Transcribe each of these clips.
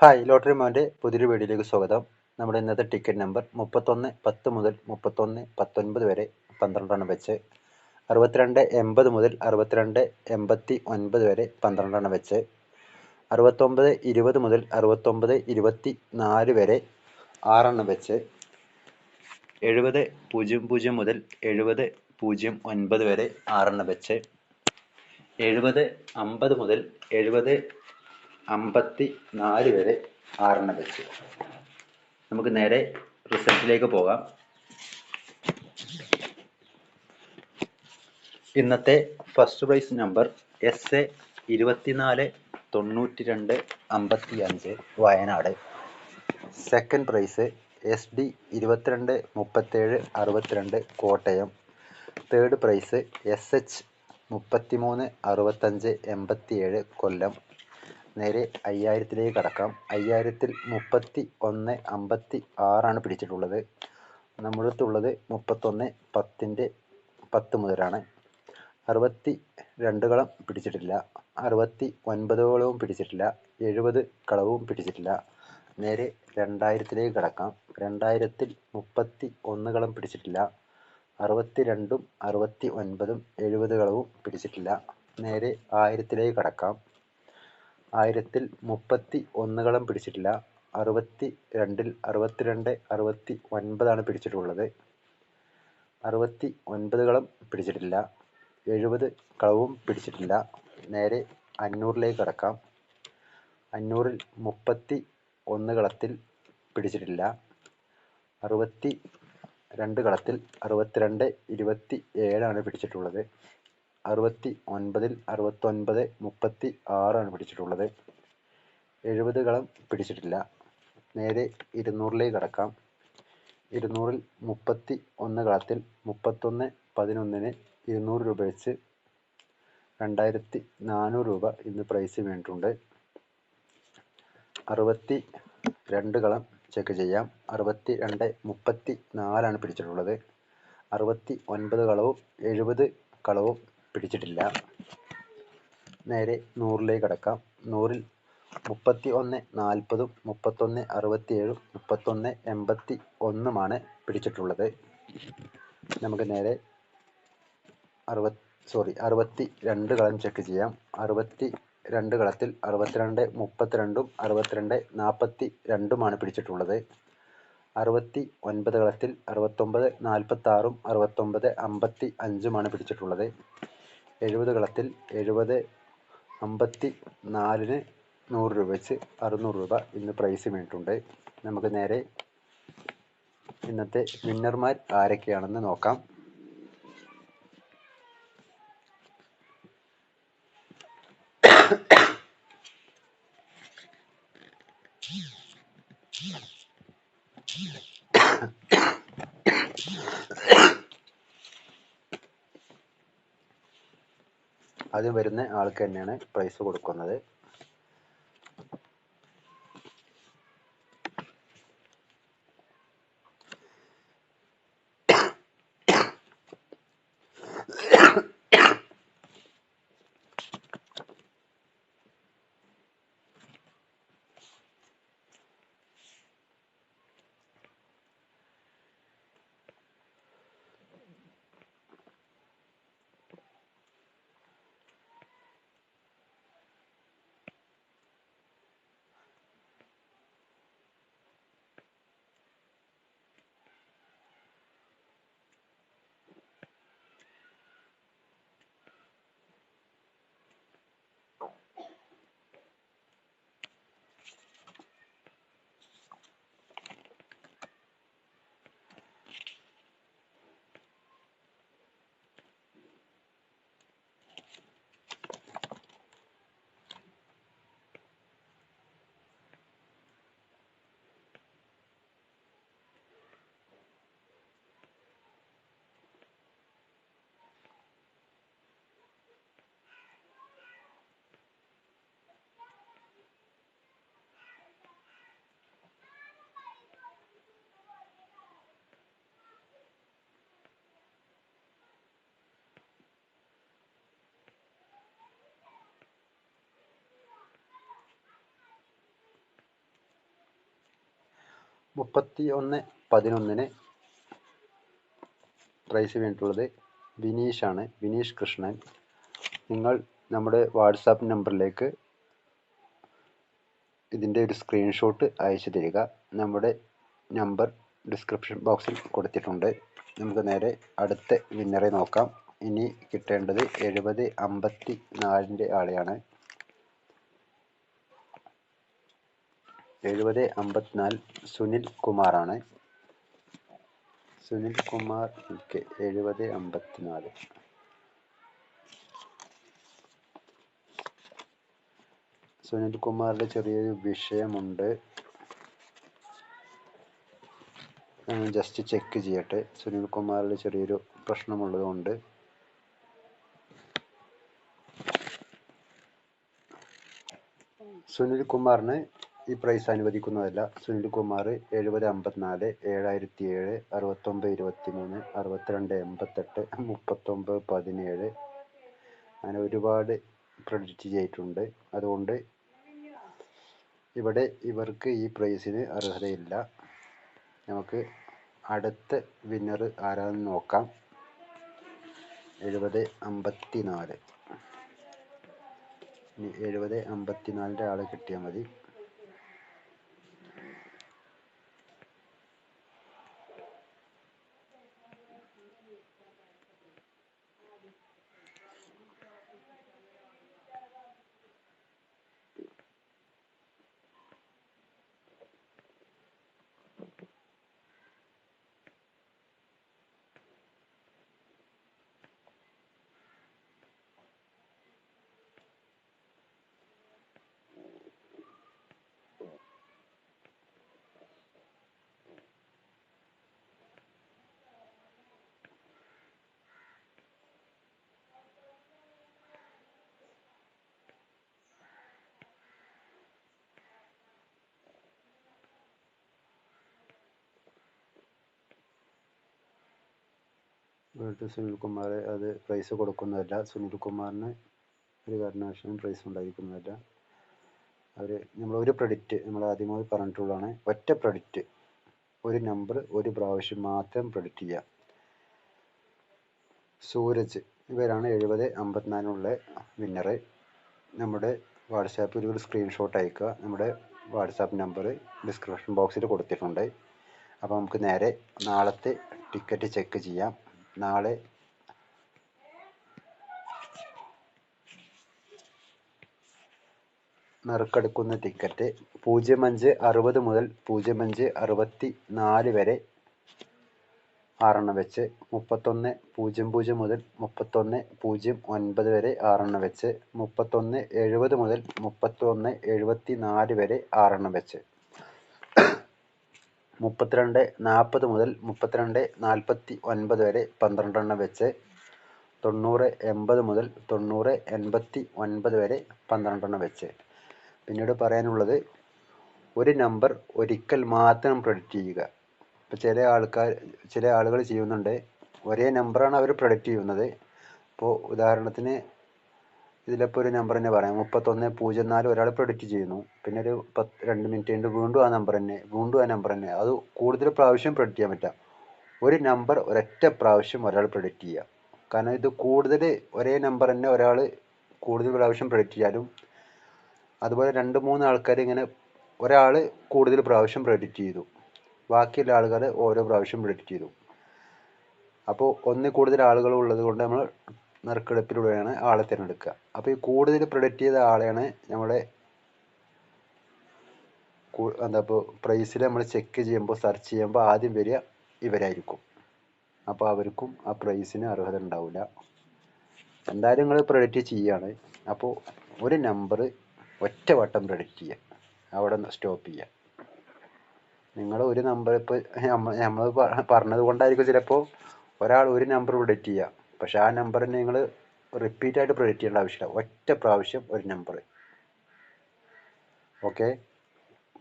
Hi lottery മോന്റെ പുതിയൊരു വീഡിയോയിലേക്ക് സ്വാഗതം. നമ്മുടെ ഇന്നത്തെ ടിക്കറ്റ് നമ്പർ മുപ്പത്തൊന്ന് പത്ത് മുതൽ മുപ്പത്തൊന്ന് പത്തൊൻപത് വരെ പന്ത്രണ്ടെണ്ണം വെച്ച് അറുപത്തിരണ്ട് എൺപത് മുതൽ അറുപത്തിരണ്ട് എൺപത്തി ഒൻപത് വരെ പന്ത്രണ്ടെണ്ണം വെച്ച് അറുപത്തൊമ്പത് ഇരുപത് മുതൽ അറുപത്തൊമ്പത് ഇരുപത്തി നാല് വരെ ആറെണ്ണം വെച്ച് എഴുപത് പൂജ്യം പൂജ്യം മുതൽ എഴുപത് പൂജ്യം ഒൻപത് വരെ ആറെണ്ണം വെച്ച് എഴുപത് അമ്പത് മുതൽ എഴുപത് അമ്പത്തി നാല് വരെ ആറെണ്ണം വെച്ച്. നമുക്ക് നേരെ റിസൾട്ടിലേക്ക് പോകാം. ഇന്നത്തെ first prize number S A ഇരുപത്തിനാല് തൊണ്ണൂറ്റി രണ്ട് അമ്പത്തി അഞ്ച് Wayanad. Second prize S D ഇരുപത്തിരണ്ട് മുപ്പത്തേഴ് അറുപത്തിരണ്ട് Kottayam. Third prize S H മുപ്പത്തിമൂന്ന് അറുപത്തഞ്ച് എൺപത്തിയേഴ് കൊല്ലം. നേരെ അയ്യായിരത്തിലേക്ക് കടക്കാം. അയ്യായിരത്തിൽ മുപ്പത്തി ഒന്ന് അമ്പത്തി ആറാണ് പിടിച്ചിട്ടുള്ളത്. നമ്മുടെ അടുത്തുള്ളത് മുപ്പത്തൊന്ന് പത്തിന്റെ പത്ത് മുതലാണ്. അറുപത്തി രണ്ട് കളം പിടിച്ചിട്ടില്ല. അറുപത്തി ഒൻപത് കളവും പിടിച്ചിട്ടില്ല. എഴുപത് കളവും പിടിച്ചിട്ടില്ല. നേരെ രണ്ടായിരത്തിലേക്ക് കടക്കാം. രണ്ടായിരത്തിൽ മുപ്പത്തി ഒന്ന് കളം പിടിച്ചിട്ടില്ല. അറുപത്തി രണ്ടും അറുപത്തി ഒൻപതും എഴുപത് കളവും പിടിച്ചിട്ടില്ല. നേരെ ആയിരത്തിലേക്ക് കടക്കാം. ആയിരത്തിൽ മുപ്പത്തി ഒന്നുകളും പിടിച്ചിട്ടില്ല. അറുപത്തി രണ്ടിൽ അറുപത്തിരണ്ട് അറുപത്തി ഒൻപതാണ് പിടിച്ചിട്ടുള്ളത്. അറുപത്തി ഒൻപതുകളും പിടിച്ചിട്ടില്ല. എഴുപത് കളവും പിടിച്ചിട്ടില്ല. നേരെ അഞ്ഞൂറിലേക്ക് കടക്കാം. അഞ്ഞൂറിൽ മുപ്പത്തി ഒന്ന് കളത്തിൽ പിടിച്ചിട്ടില്ല. അറുപത്തി രണ്ട് കളത്തിൽ അറുപത്തിരണ്ട് ഇരുപത്തി ഏഴാണ് പിടിച്ചിട്ടുള്ളത്. അറുപത്തി ഒൻപതിൽ അറുപത്തൊൻപത് മുപ്പത്തി ആറാണ് പിടിച്ചിട്ടുള്ളത്. എഴുപത് കളം പിടിച്ചിട്ടില്ല. നേരെ ഇരുന്നൂറിലേക്ക് കടക്കാം. ഇരുന്നൂറിൽ മുപ്പത്തി ഒന്ന് കളത്തിൽ മുപ്പത്തൊന്ന് പതിനൊന്നിന് ഇരുന്നൂറ് രൂപ വെച്ച് രണ്ടായിരത്തി നാനൂറ് രൂപ ഇന്ന് പ്രൈസ് വീണിട്ടുണ്ട്. അറുപത്തി രണ്ട് കളം ചെക്ക് ചെയ്യാം. അറുപത്തി രണ്ട് മുപ്പത്തി നാലാണ് പിടിച്ചിട്ടുള്ളത്. അറുപത്തി ഒൻപത് കളവും എഴുപത് കളവും പിടിച്ചിട്ടില്ല. നേരെ നൂറിലേക്ക് കടക്കാം. നൂറിൽ മുപ്പത്തി ഒന്ന് നാൽപ്പതും മുപ്പത്തൊന്ന് അറുപത്തിയേഴും മുപ്പത്തൊന്ന് എൺപത്തി ഒന്നുമാണ് പിടിച്ചിട്ടുള്ളത്. നമുക്ക് നേരെ അറുപത് സോറി അറുപത്തി രണ്ട് കളം ചെക്ക് ചെയ്യാം. അറുപത്തി രണ്ട് കളത്തിൽ അറുപത്തിരണ്ട് മുപ്പത്തിരണ്ടും അറുപത്തിരണ്ട് നാൽപ്പത്തി രണ്ടുമാണ് പിടിച്ചിട്ടുള്ളത്. അറുപത്തി ഒൻപത് കളത്തിൽ അറുപത്തൊമ്പത് നാൽപ്പത്തി ആറും അറുപത്തൊമ്പത് അമ്പത്തി അഞ്ചുമാണ് പിടിച്ചിട്ടുള്ളത്. എഴുപത് കളത്തിൽ എഴുപത് അമ്പത്തി നാലിന് നൂറ് രൂപ വെച്ച് അറുന്നൂറ് രൂപ ഇന്ന് പ്രൈസ് വീണിട്ടുണ്ട് നമുക്ക് നേരെ ഇന്നത്തെ വിന്നർമാർ ആരൊക്കെയാണെന്ന് നോക്കാം. ആദ്യം വരുന്ന ആൾക്ക് തന്നെയാണ് പ്രൈസ് കൊടുക്കുന്നത്. മുപ്പത്തി ഒന്ന് പതിനൊന്നിന് പ്രൈസ് വേണ്ടിയിട്ടുള്ളത് വിനീഷാണ് വിനീഷ് കൃഷ്ണൻ. നിങ്ങൾ നമ്മുടെ വാട്സാപ്പ് നമ്പറിലേക്ക് ഇതിന്റെ ഒരു സ്ക്രീൻഷോട്ട് അയച്ചു തരിക. നമ്മുടെ നമ്പർ ഡിസ്ക്രിപ്ഷൻ ബോക്സിൽ കൊടുത്തിട്ടുണ്ട്. നമുക്ക് നേരെ അടുത്ത വിന്നറെ നോക്കാം. ഇനി കിട്ടേണ്ടത് എഴുപത് അമ്പത്തി നാലിന്റെ ആളെയാണ്. എഴുപത് അമ്പത്തിനാല് സുനിൽ കുമാറാണ്. സുനിൽ കുമാർ കെ എഴുപത് അമ്പത്തിനാല്. സുനിൽ കുമാറിന്റെ ചെറിയൊരു വിഷയമുണ്ട്. ജസ്റ്റ് ചെക്ക് ചെയ്യട്ടെ. സുനിൽ കുമാറിൽ ചെറിയൊരു പ്രശ്നമുള്ളതുകൊണ്ട്. സുനിൽ കുമാറിന് ഈ പ്രൈസ് അനുവദിക്കുന്നതല്ല. സുനിൽ കുമാർ എഴുപത് അമ്പത്തിനാല് ഏഴായിരത്തി ഏഴ് അറുപത്തൊമ്പത് ഇരുപത്തി മൂന്ന് അറുപത്തിരണ്ട് എൺപത്തെട്ട് മുപ്പത്തൊമ്പത് പതിനേഴ്. അങ്ങനെ ഒരുപാട് ക്രെഡിറ്റ് ചെയ്തിട്ടുണ്ട്. അതുകൊണ്ട് ഇവിടെ ഇവർക്ക് ഈ പ്രൈസിന് അർഹതയില്ല. നമുക്ക് അടുത്ത വിന്നർ ആരാന്ന് നോക്കാം. എഴുപത് അമ്പത്തി നാല് എഴുപത് അമ്പത്തിനാലിന്റെ ആളെ കിട്ടിയാൽ മതി. വീട്ടിൽ സുനിൽകുമാർ അത് പ്രൈസ് കൊടുക്കുന്നതല്ല. സുനിൽകുമാറിന് ഒരു കാരണവശാലും പ്രൈസ് ഉണ്ടായിരിക്കുന്നതല്ല. അവർ നമ്മൾ ഒരു പ്രൊഡിക്റ്റ് നമ്മൾ ആദ്യമായി പറഞ്ഞിട്ടുള്ളതാണ്. ഒറ്റ പ്രൊഡിക്റ്റ് ഒരു നമ്പർ ഒരു പ്രാവശ്യം മാത്രം പ്രൊഡിക്റ്റ് ചെയ്യുക. സൂരജ് ഇവരാണ് എഴുപത് അമ്പത്തിനാലിനുള്ള വിന്നറ് നമ്മുടെ വാട്സാപ്പിൽ ഒരു സ്ക്രീൻഷോട്ട് അയക്കുക. നമ്മുടെ വാട്സാപ്പ് നമ്പർ ഡിസ്ക്രിപ്ഷൻ ബോക്സിൽ കൊടുത്തിട്ടുണ്ട്. അപ്പോൾ നമുക്ക് നേരെ നാളത്തെ ടിക്കറ്റ് ചെക്ക് ചെയ്യാം. നാളെ. നറുക്കെടുക്കുന്ന ടിക്കറ്റ് പൂജ്യം അഞ്ച് അറുപത് മുതൽ പൂജ്യം അഞ്ച് അറുപത്തി നാല് വരെ. ആറെണ്ണം വെച്ച് മുപ്പത്തൊന്ന് പൂജ്യം പൂജ്യം മുതൽ മുപ്പത്തൊന്ന് പൂജ്യം ഒൻപത് വരെ ആറെണ്ണം വെച്ച് മുപ്പത്തൊന്ന് എഴുപത് മുതൽ മുപ്പത്തൊന്ന് എഴുപത്തി നാല് വരെ ആറെണ്ണം വെച്ച്. മുപ്പത്തിരണ്ട് നാൽപ്പത് മുതൽ മുപ്പത്തിരണ്ട് നാൽപ്പത്തി ഒൻപത് വരെ പന്ത്രണ്ടെണ്ണം വെച്ച് തൊണ്ണൂറ് എൺപത് മുതൽ തൊണ്ണൂറ് എൺപത്തി ഒൻപത് വരെ പന്ത്രണ്ടെണ്ണം വെച്ച്. പിന്നീട് പറയാനുള്ളത് ഒരു നമ്പർ ഒരിക്കൽ മാത്രം പ്രൊഡക്റ്റ് ചെയ്യുക. ഇപ്പോൾ ചില ആൾക്കാർ ചില ആളുകൾ ചെയ്യുന്നുണ്ട് ഒരേ നമ്പറാണ് അവർ പ്രൊഡക്റ്റ് ചെയ്യുന്നത്. ഇപ്പോൾ ഉദാഹരണത്തിന് ഇതിലിപ്പോൾ ഒരു നമ്പർ തന്നെ പറയാം. മുപ്പത്തൊന്ന് പൂജ്യം നാല് ഒരാൾ പ്രൊഡിക്റ്റ് ചെയ്യുന്നു. പിന്നെ ഒരു പത്ത് രണ്ട് മിനിറ്റ് കഴിഞ്ഞ് വീണ്ടും ആ നമ്പർ തന്നെ വീണ്ടും ആ നമ്പർ തന്നെ. അത് കൂടുതൽ പ്രാവശ്യം പ്രൊഡിക്റ്റ് ചെയ്യാൻ പറ്റാം. ഒരു നമ്പർ ഒരൊറ്റ പ്രാവശ്യം ഒരാൾ പ്രൊഡിക്റ്റ് ചെയ്യുക കാരണം ഇത് കൂടുതൽ ഒരേ നമ്പർ തന്നെ ഒരാൾ കൂടുതൽ പ്രാവശ്യം പ്രൊഡിക്റ്റ് ചെയ്യാനും അതുപോലെ രണ്ട് മൂന്ന് ആൾക്കാർ ഇങ്ങനെ ഒരാൾ കൂടുതൽ പ്രാവശ്യം പ്രൊഡിക്റ്റ് ചെയ്തു. ബാക്കിയുള്ള ആളുകൾ ഓരോ പ്രാവശ്യം പ്രൊഡിക്റ്റ് ചെയ്തു. അപ്പോൾ ഒന്നിൽ കൂടുതൽ ആളുകൾ ഉള്ളത് കൊണ്ട് നമ്മൾ നറുക്കെടുപ്പിലൂടെയാണ് ആളെ തിരഞ്ഞെടുക്കുക. അപ്പോൾ ഈ കൂടുതൽ പ്രൊഡക്റ്റ് ചെയ്ത ആളെയാണ് നമ്മുടെ എന്താ ഇപ്പോൾ പ്രൈസിൽ നമ്മൾ ചെക്ക് ചെയ്യുമ്പോൾ സെർച്ച് ചെയ്യുമ്പോൾ ആദ്യം വരിക ഇവരായിരിക്കും. അപ്പോൾ അവർക്കും ആ പ്രൈസിന് അർഹത ഉണ്ടാവില്ല എന്തായാലും നിങ്ങൾ പ്രൊഡക്റ്റ് ചെയ്യുകയാണ് അപ്പോൾ ഒരു നമ്പർ ഒറ്റവട്ടം വട്ടം പ്രൊഡിക്റ്റ് ചെയ്യുക അവിടെ സ്റ്റോപ്പ് ചെയ്യുക നിങ്ങൾ ഒരു നമ്പർ ഇപ്പോൾ നമ്മൾ പറഞ്ഞത് കൊണ്ടായിരിക്കും ചിലപ്പോൾ ഒരാൾ ഒരു നമ്പർ പ്രൊഡക്റ്റ് ചെയ്യുക പക്ഷെ ആ നമ്പർ തന്നെ നിങ്ങൾ റിപ്പീറ്റായിട്ട് പ്രൊഡിക്റ്റ് ചെയ്യേണ്ട ആവശ്യമില്ല. ഒറ്റ പ്രാവശ്യം ഒരു നമ്പർ ഓക്കെ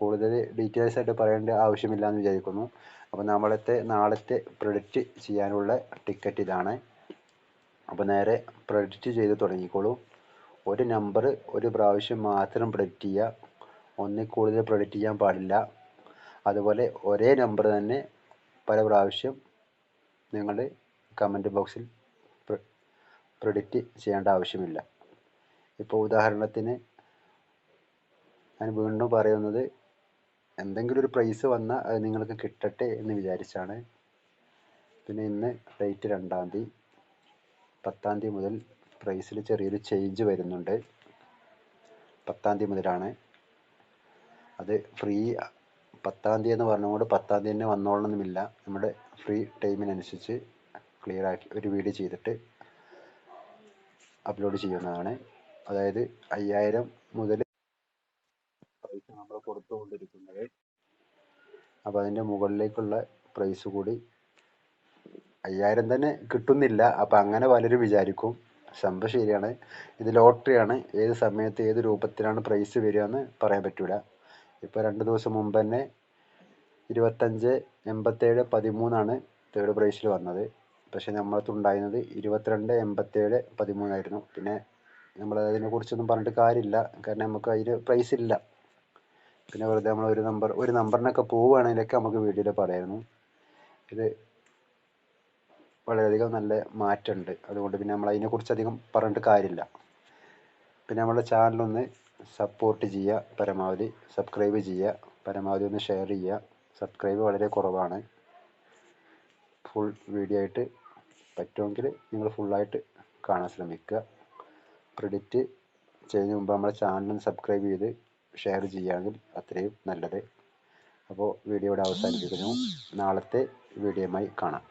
കൂടുതൽ ഡീറ്റെയിൽസ് ആയിട്ട് പറയേണ്ട ആവശ്യമില്ല എന്ന് വിചാരിക്കുന്നു. അപ്പോൾ നമ്മളത്തെ നാളത്തെ പ്രൊഡിക്റ്റ് ചെയ്യാനുള്ള ടിക്കറ്റ് ഇതാണ്. അപ്പോൾ നേരെ പ്രൊഡിക്റ്റ് ചെയ്ത് തുടങ്ങിക്കോളൂ. ഒരു നമ്പർ ഒരു പ്രാവശ്യം മാത്രം പ്രൊഡിക്റ്റ് ചെയ്യുക ഒന്നിൽ കൂടുതൽ പ്രൊഡിക്റ്റ് ചെയ്യാൻ പാടില്ല. അതുപോലെ ഒരേ നമ്പർ തന്നെ പല പ്രാവശ്യം നിങ്ങൾ കമന്റ് ബോക്സിൽ പ്രിഡിക്റ്റ് ചെയ്യേണ്ട ആവശ്യമില്ല. ഇപ്പോൾ ഉദാഹരണത്തിന് ഞാൻ വീണ്ടും പറയുന്നത് എന്തെങ്കിലും ഒരു പ്രൈസ് വന്നാൽ അത് നിങ്ങൾക്ക് കിട്ടട്ടെ എന്ന് വിചാരിച്ചാണ്. പിന്നെ ഇന്ന് ഡേറ്റ് രണ്ടാം തീയതി പത്താം തീയതി മുതൽ പ്രൈസിൽ ചെറിയൊരു ചേഞ്ച് വരുന്നുണ്ട്. പത്താം തീയതി മുതലാണ്. അത് ഫ്രീ പത്താം തീയതി എന്ന് പറഞ്ഞുകൊണ്ട് പത്താം തീയതി തന്നെ വന്നോളണമെന്നില്ല നമ്മുടെ ഫ്രീ ടൈമിനനുസരിച്ച് ക്ലിയർ ആക്കി ഒരു വീഡിയോ ചെയ്തിട്ട് അപ്ലോഡ് ചെയ്യുന്നതാണ്. അതായത് അയ്യായിരം മുതൽ പൈസ നമ്മൾ കൊടുത്തുകൊണ്ടിരിക്കുന്നത്. അപ്പോൾ അതിന്റെ മുകളിലേക്കുള്ള പ്രൈസ് കൂടി അയ്യായിരം തന്നെ കിട്ടുന്നില്ല. അപ്പം അങ്ങനെ പലരും വിചാരിക്കും സംഭവം ശരിയാണ്. ഇത് ലോട്ടറിയാണ് ഏത് സമയത്ത് ഏത് രൂപത്തിലാണ് പ്രൈസ് വരിക എന്ന് പറയാൻ പറ്റൂല. ഇപ്പോൾ രണ്ട് ദിവസം മുമ്പ് തന്നെ ഇരുപത്തഞ്ച് എൺപത്തേഴ് പതിമൂന്നാണ് തേർഡ് പ്രൈസിൽ വന്നത്. പക്ഷേ നമ്മളടുത്ത് ഉണ്ടായിരുന്നത് ഇരുപത്തിരണ്ട് എൺപത്തേഴ് പതിമൂന്നായിരുന്നു. പിന്നെ നമ്മൾ അതിനെക്കുറിച്ചൊന്നും പറഞ്ഞിട്ട് കാര്യമില്ല. കാരണം നമുക്ക് അതിൽ പ്രൈസ് ഇല്ല. പിന്നെ വെറുതെ നമ്മൾ ഒരു നമ്പർ ഒരു നമ്പറിനൊക്കെ പോവുകയാണെങ്കിലൊക്കെ നമുക്ക് വീഡിയോയിൽ പറയായിരുന്നു. ഇത് വളരെയധികം നല്ല മാറ്റമുണ്ട്. അതുകൊണ്ട് പിന്നെ നമ്മൾ അതിനെക്കുറിച്ച് അധികം പറഞ്ഞിട്ട് കാര്യമില്ല. പിന്നെ നമ്മുടെ ചാനലൊന്ന് സപ്പോർട്ട് ചെയ്യുക പരമാവധി സബ്സ്ക്രൈബ് ചെയ്യുക പരമാവധി ഒന്ന് ഷെയർ ചെയ്യുക. സബ്സ്ക്രൈബ് വളരെ കുറവാണ്. ഫുൾ വീഡിയോ ആയിട്ട് പറ്റുമെങ്കിൽ നിങ്ങൾ ഫുള്ളായിട്ട് കാണാൻ ശ്രമിക്കുക. പ്രിഡിക്റ്റ് ചെയ്യുന്നതിന് മുമ്പ് നമ്മുടെ ചാനൽ സബ്സ്ക്രൈബ് ചെയ്ത് ഷെയർ ചെയ്യുകയാണെങ്കിൽ അത്രയും നല്ലത്. അപ്പോൾ വീഡിയോ ഇവിടെ അവസാനിപ്പിക്കുന്നു. നാളത്തെ വീഡിയോയുമായി കാണാം.